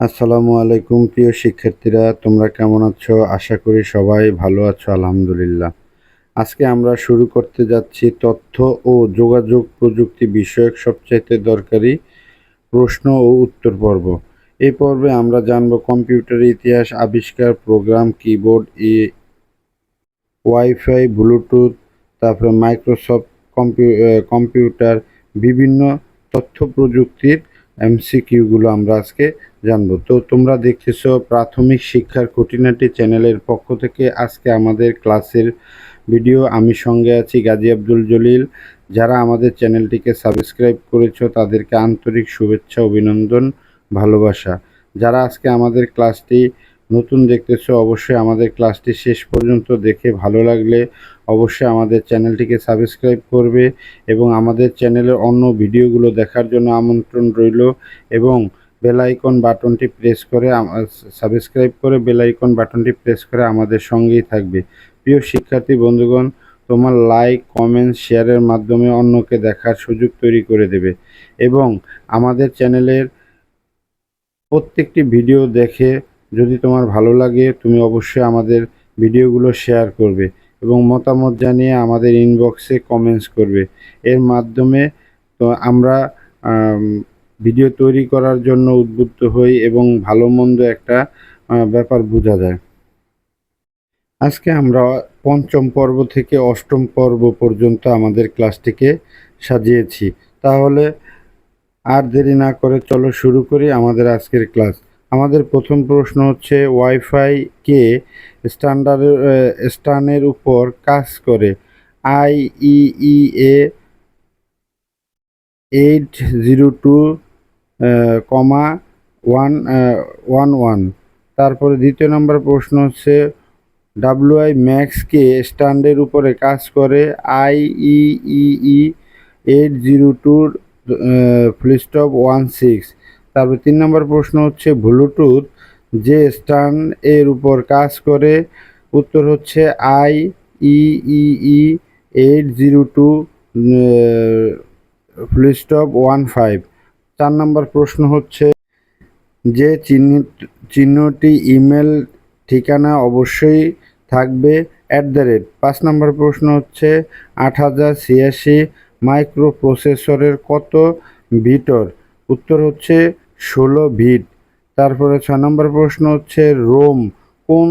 আসসালামু আলাইকুম, প্রিয় শিক্ষার্থীরা, তোমরা কেমন আছো? আশা করি সবাই ভালো আছো, আলহামদুলিল্লাহ। আজকে আমরা শুরু করতে যাচ্ছি তথ্য ও যোগাযোগ প্রযুক্তি বিষয়ক সবচাইতে দরকারি প্রশ্ন ও উত্তর পর্ব। এই পর্বে আমরা জানব কম্পিউটার ইতিহাস আবিষ্কার, প্রোগ্রাম, কিবোর্ড ই ওয়াইফাই, ব্লুটুথ, তারপরে মাইক্রোসফট কম্পিউটার, বিভিন্ন তথ্য প্রযুক্তির এমসিকিউগুলো আমরা আজকে জানব। তো তোমরা দেখতেছো প্রাথমিক শিক্ষার খুঁটিনাটি চ্যানেলের পক্ষ থেকে আজকে আমাদের ক্লাসের ভিডিও। আমি সঙ্গে আছি গাজী আব্দুল জলিল। যারা আমাদের চ্যানেলটিকে সাবস্ক্রাইব করেছ, তাদেরকে আন্তরিক শুভেচ্ছা, অভিনন্দন, ভালোবাসা। যারা আজকে আমাদের ক্লাসটি নতুন দেখতেছো, অবশ্যই আমাদের ক্লাসটি শেষ পর্যন্ত দেখে ভালো লাগলে অবশ্যই আমাদের চ্যানেলটিকে সাবস্ক্রাইব করবে এবং আমাদের চ্যানেলের অন্য ভিডিওগুলো দেখার জন্য আমন্ত্রণ রইল এবং বেল আইকন বাটনটি প্রেস করে সাবস্ক্রাইব করে বেল আইকন বাটনটি প্রেস করে আমাদের সঙ্গেই থাকবে। প্রিয় শিক্ষার্থী, বন্ধুগণ, তোমার লাইক, কমেন্ট, শেয়ারের মাধ্যমে অন্যকে দেখার সুযোগ তৈরি করে দেবে এবং আমাদের চ্যানেলের প্রত্যেকটি ভিডিও দেখে যদি তোমার ভালো লাগে, তুমি অবশ্যই আমাদের ভিডিওগুলো শেয়ার করবে। এবং মতামত জানিয়ে আমাদের ইনবক্সে কমেন্টস করবে। এর মাধ্যমে তো আমরা ভিডিও তৈরি করার জন্য উদ্বুদ্ধ হই এবং ভালো মন্দ একটা ব্যাপার বোঝা যায়। আজকে আমরা পঞ্চম পর্ব থেকে অষ্টম পর্ব পর্যন্ত আমাদের ক্লাসটিকে সাজিয়েছি। তাহলে আর দেরি না করে চলো শুরু করি আমাদের আজকের ক্লাস আমাদের প্রথম প্রশ্ন হচ্ছে ওয়াইফাই কে স্ট্যান্ডার্ড স্টানের উপর কাজ করে? IEEE eight zero two comma one one one তারপরে দ্বিতীয় নম্বর প্রশ্ন হচ্ছে ডাব্লুআই ম্যাক্স কে স্ট্যান্ডের উপরে কাজ করে? আইইই এইট জিরো টুর ফ্লিস্টপ ওয়ান সিক্স তারপর তিন নম্বর প্রশ্ন হচ্ছে ব্লুটুথ যে স্ট্যান্ড এর উপর কাজ করে, উত্তর হচ্ছে IEEE eight zero two full stop one five. চার নম্বর প্রশ্ন হচ্ছে যে চিহ্ন চিহ্নটি ইমেল ঠিকানা অবশ্যই থাকবে অ্যাট দ্য রেট পাঁচ নম্বর প্রশ্ন হচ্ছে আট হাজার ছিয়াশি মাইক্রো প্রসেসরের কত ভিটর উত্তর হচ্ছে ষোলো ভিট তারপরে ছয় নম্বর প্রশ্ন হচ্ছে, রোম কোন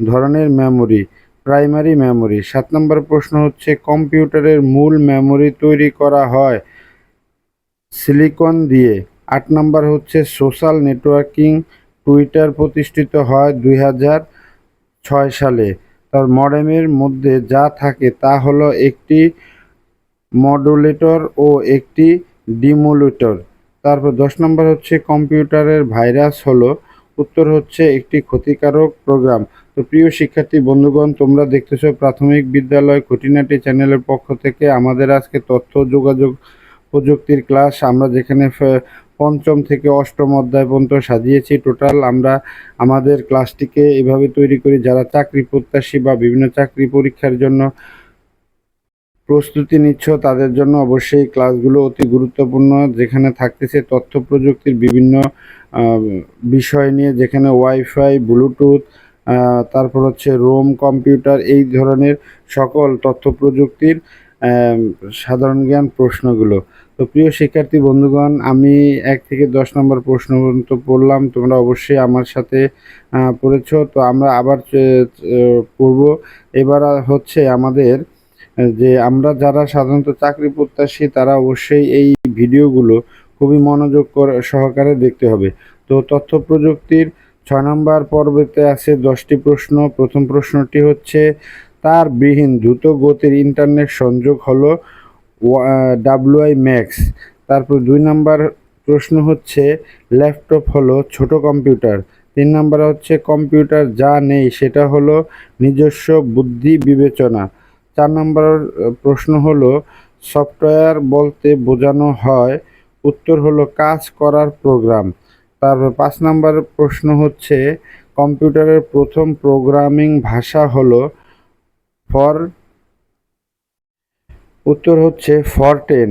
ধরনের মেমোরি? Primary memory. সাত নম্বর প্রশ্ন হচ্ছে, কম্পিউটারের মূল মেমোরি তৈরি করা হয় সিলিকন দিয়ে। আট নম্বর হচ্ছে, সোশ্যাল নেটওয়ার্কিং টুইটার প্রতিষ্ঠিত হয় দুই ছয় সালে। তার মডেমের মধ্যে যা থাকে তা হলো একটি মডুলেটর ও একটি ডিমোলেটর। তারপর দশ নম্বর হচ্ছে কম্পিউটারের ভাইরাস হলো। উত্তর হচ্ছে একটি ক্ষতিকারক প্রোগ্রাম। তো প্রিয় শিক্ষার্থী, বন্ধুগণ, তোমরা দেখতেছো প্রাথমিক বিদ্যালয় খুঁটিনাটি চ্যানেলের পক্ষ থেকে আমাদের আজকে তথ্য যোগাযোগ প্রযুক্তির ক্লাস। আমরা যেখানে পঞ্চম থেকে অষ্টম অধ্যায় পর্যন্ত সাজিয়েছি। টোটাল আমরা আমাদের ক্লাসটিকে এভাবে তৈরি করি, যারা চাকরি প্রত্যাশী বা বিভিন্ন চাকরি পরীক্ষার জন্য প্রস্তুতি নিচ্ছ, তাদের জন্য অবশ্যই ক্লাসগুলো অতি গুরুত্বপূর্ণ, যেখানে থাকতেছে তথ্য প্রযুক্তির বিভিন্ন বিষয় নিয়ে, যেখানে ওয়াইফাই, ব্লুটুথ তারপর হচ্ছে রোম কম্পিউটার, এই ধরনের সকল তথ্য প্রযুক্তির সাধারণ জ্ঞান প্রশ্নগুলো। তো প্রিয় শিক্ষার্থী বন্ধুগণ, আমি এক থেকে দশ নম্বর প্রশ্ন পর্যন্ত পড়লাম, তোমরা অবশ্যই আমার সাথে পড়েছ। তো আমরা আবার পড়ব। এবার হচ্ছে আমাদের যে আমরা যারা সাধারণত চাকরি প্রত্যাশী, তারা অবশ্যই এই ভিডিওগুলো খুবই মনোযোগ করে, সহকারে দেখতে হবে। তো তথ্য প্রযুক্তির ছয় নম্বর পর্বতে আছে দশটি প্রশ্ন। প্রথম প্রশ্নটি হচ্ছে, তার বিহীন দ্রুত গতির ইন্টারনেট সংযোগ হলো ডাব্লুআই ম্যাক্স। তারপর দুই নাম্বার প্রশ্ন হচ্ছে, ল্যাপটপ হলো ছোট কম্পিউটার। তিন নাম্বার হচ্ছে, কম্পিউটার যা নেই সেটা হলো নিজস্ব বুদ্ধি বিবেচনা। চার নম্বর প্রশ্ন হলো, সফটওয়্যার বলতে বোঝানো হয়, উত্তর হলো কাজ করার প্রোগ্রাম। তারপর পাঁচ নম্বর প্রশ্ন হচ্ছে, কম্পিউটারের প্রথম প্রোগ্রামিং ভাষা হলো ফর, উত্তর হচ্ছে ফর টেন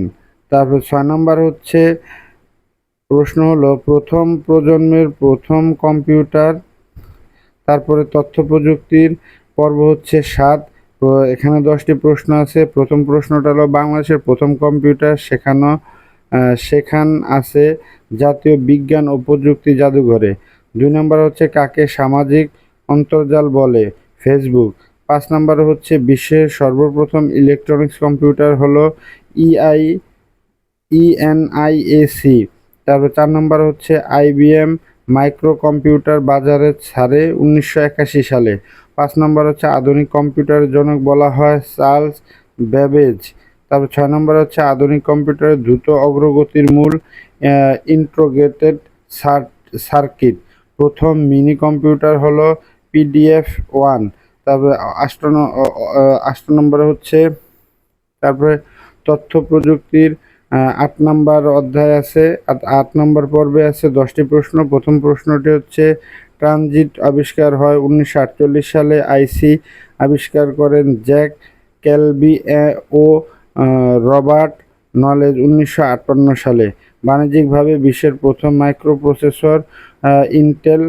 তারপর ছয় নম্বর হচ্ছে, প্রশ্ন হলো, প্রথম প্রজন্মের প্রথম কম্পিউটার, তারপরে তথ্য প্রযুক্তির পর্ব হচ্ছে সাত তো এখানে দশটি প্রশ্ন আছে। প্রথম প্রশ্নটা হলো বাংলাদেশের প্রথম কম্পিউটার শেখানো শেখান আছে জাতীয় বিজ্ঞান ও প্রযুক্তি জাদুঘরে। দুই নম্বর হচ্ছে কাকে সামাজিক অন্তর্জাল বলে? ফেসবুক। পাঁচ নম্বর হচ্ছে বিশ্বের সর্বপ্রথম ইলেকট্রনিক্স কম্পিউটার হলো ইআই ইএনআইএসি তারপর চার নম্বর হচ্ছে আইবিএম মাইক্রো কম্পিউটার বাজারে ছাড়ে উনিশশো একাশি সালে। পাঁচ নম্বর হচ্ছে আধুনিক কম্পিউটারের জনক বলা হয় চার্লস ব্যাবেজ। তারপর ছয় নম্বর হচ্ছে আধুনিক কম্পিউটারের দ্রুত অগ্রগতির মূল ইন্ট্রোগেটেড সার্কিট প্রথম মিনি কম্পিউটার হলো পিডিএফ ওয়ান। তারপরে আষ্ট আষ্ট নম্বরে হচ্ছে, তারপরে তথ্য প্রযুক্তির আট নম্বর অধ্যায় আছে আট নম্বর পর্বে আছে দশটি প্রশ্ন। প্রথম প্রশ্নটি হচ্ছে ট্রানজিট আবিষ্কার হয় উনিশশো আটচল্লিশ সালে। আইসি আবিষ্কার করেন জ্যাক ক্যালবি ও রবার্ট নলেজ উনিশশো আটান্ন সালে। বাণিজ্যিকভাবে বিশ্বের প্রথম মাইক্রোপ্রসেসর ইন্টেল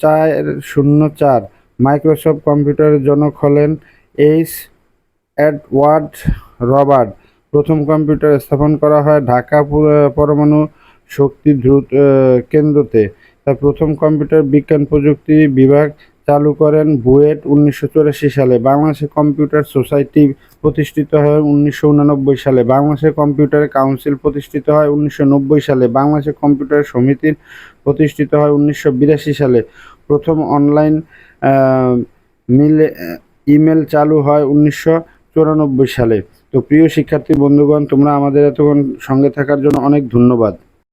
চার শূন্য চার। মাইক্রোসফট কম্পিউটারের জনক হলেন এইচ এডওয়ার্ড রবার্ট। প্রথম কম্পিউটার স্থাপন করা হয় ঢাকা পরমাণু শক্তি দ্রুত কেন্দ্রতে। তার প্রথম কম্পিউটার বিজ্ঞান প্রযুক্তি বিভাগ চালু করেন বুয়েট উনিশশো চুরাশি সালে। বাংলাদেশের কম্পিউটার সোসাইটি প্রতিষ্ঠিত হয় উনিশশো সালে। বাংলাদেশের কম্পিউটার কাউন্সিল প্রতিষ্ঠিত হয় উনিশশো নব্বই সালে। বাংলাদেশের কম্পিউটার সমিতির প্রতিষ্ঠিত হয় উনিশশো বিরাশি সালে। প্রথম অনলাইন মিলে, ইমেল চালু হয় উনিশশো চুরানব্বই সালে। তো প্রিয় শিক্ষার্থী বন্ধুগণ, তোমরা আমাদের এতক্ষণ সঙ্গে থাকার জন্য অনেক ধন্যবাদ।